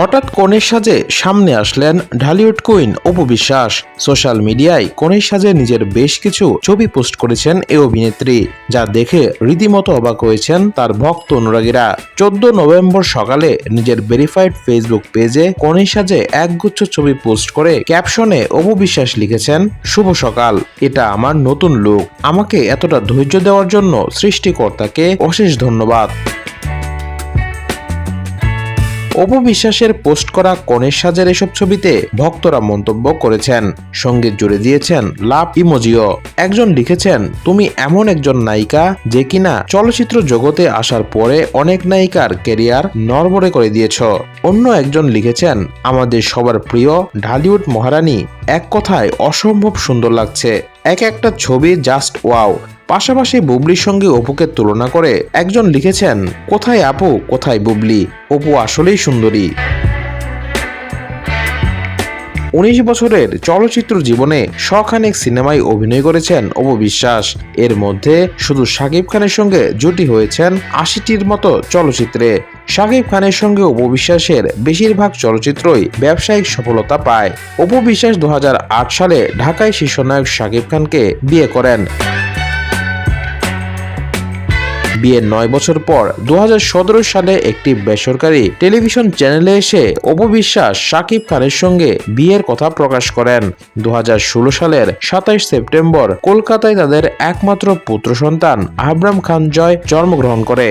হঠাৎ কনের সাজে সামনে আসলেন ঢালিউড কুইন অপু বিশ্বাস। সোশ্যাল মিডিয়ায় কনের সাজে নিজের বেশ কিছু ছবি পোস্ট করেছেন এই অভিনেত্রী, যা দেখে রীতিমতো অবাক হয়েছেন তার ভক্ত অনুরাগীরা। চোদ্দ নভেম্বর সকালে নিজের ভেরিফাইড ফেসবুক পেজে কনের সাজে একগুচ্ছ ছবি পোস্ট করে ক্যাপশনে অপু বিশ্বাস লিখেছেন, শুভ সকাল, এটা আমার নতুন লুক আমাকে এতটা ধৈর্য দেওয়ার জন্য সৃষ্টিকর্তাকে অশেষ ধন্যবাদ। অপু বিশ্বাসের পোস্ট করা কনের সাজের এসব ছবিতে ভক্তরা মন্তব্য করেছেন। সঙ্গে জুড়ে দিয়েছেন লাভ ইমোজিও। একজন লিখেছেন, তুমি এমন একজন নায়িকা যে কিনা চলচ্চিত্র জগতে আসার পরে অনেক নায়িকার কেরিয়ার নড়বড়ে করে দিয়েছ। অন্য একজন লিখেছেন, আমাদের সবার প্রিয় ঢালিউড মহারানী এক কথায় অসম্ভব সুন্দর লাগছে। এক একটা ছবি জাস্ট ওয়াও পাশাপাশি বুবলির সঙ্গে অপুকে তুলনা করে একজন লিখেছেন, কোথায় আপু, কোথায় বুবলি? অপু আসলেই সুন্দরী। উনিশ বছরের চলচ্চিত্র জীবনে শখানেক সিনেমায় অভিনয় করেছেন অপু বিশ্বাস। এর মধ্যে শুধু শাকিব খানের সঙ্গে জুটি হয়েছেন আশিটির মতো চলচ্চিত্রে। শাকিব খানের সঙ্গে অপু বিশ্বাসের বেশিরভাগ চলচ্চিত্রই ব্যবসায়িক সফলতা পায়। অপু বিশ্বাস দু সালে ঢাকায় শীর্ষনায়ক শাকিব খানকে বিয়ে করেন। বিয়ের নয় বছর পর দু হাজার সতেরো সালে একটি বেসরকারি টেলিভিশন চ্যানেলে এসে অপবিশ্বাস শাকিব খানের সঙ্গে বিয়ের কথা প্রকাশ করেন। দু হাজার ষোলো সালের সাতাইশ সেপ্টেম্বর কলকাতায় তাদের একমাত্র পুত্র সন্তান আহরাম খান জয় জন্মগ্রহণ করে।